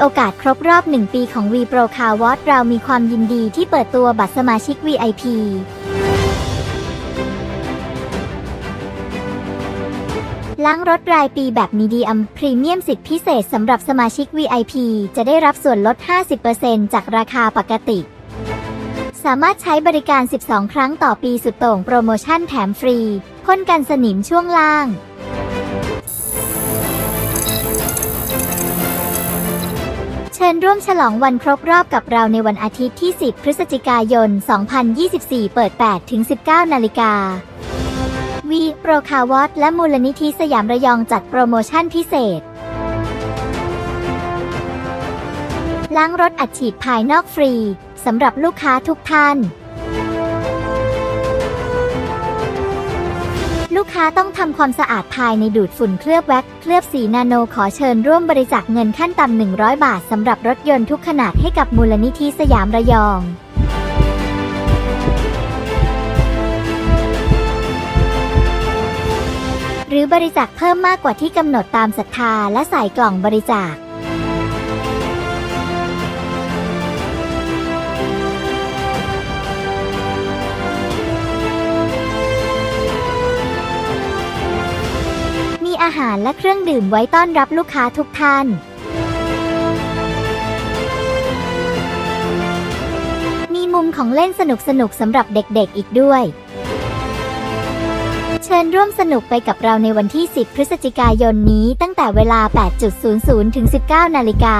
โอกาสครบรอบ 1 ปีของ V Pro Car Watch เรามีความยินดีที่เปิดตัวบัตรสมาชิก VIP ล้างรถรายปีแบบมีดีอัมพรีเมียมสิทธิพิเศษสำหรับสมาชิก VIP จะได้รับส่วนลด 50%จากราคาปกติ สามารถใช้บริการ 12 ครั้งต่อปีสุดโต่งโปรโมชั่นแถมฟรี พ่นกันสนิมช่วงล่าง เชิญร่วมฉลองวันครบรอบกับเราในวันอาทิตย์ที่ 10 พฤศจิกายน 2024 เปิด 8 ถึง 19 นาฬิกา วีโปรคาวอตและมูลนิธิสยามระยองจัดโปรโมชั่นพิเศษ ล้างรถอัดฉีดภายนอกฟรี สำหรับลูกค้าทุกท่าน ค้าต้องทำความสะอาดภายในดูดฝุ่นเคลือบแว็กซ์เคลือบสีนาโนขอเชิญร่วมบริจาคเงินขั้นต่ำ100 บาทสำหรับรถยนต์ทุกขนาดให้กับมูลนิธิสยามระยองหรือบริจาคเพิ่มมากกว่าที่กำหนดตามศรัทธาและใส่กล่องบริจาค อาหารและเครื่องดื่มไว้ต้อนรับลูกค้าทุกท่าน มีมุมของเล่นสนุกสนุกสำหรับเด็กๆอีกด้วย เชิญร่วมสนุกไปกับเราในวันที่ 10 พฤศจิกายนนี้ตั้งแต่เวลา 8.00 ถึง 19 นาฬิกา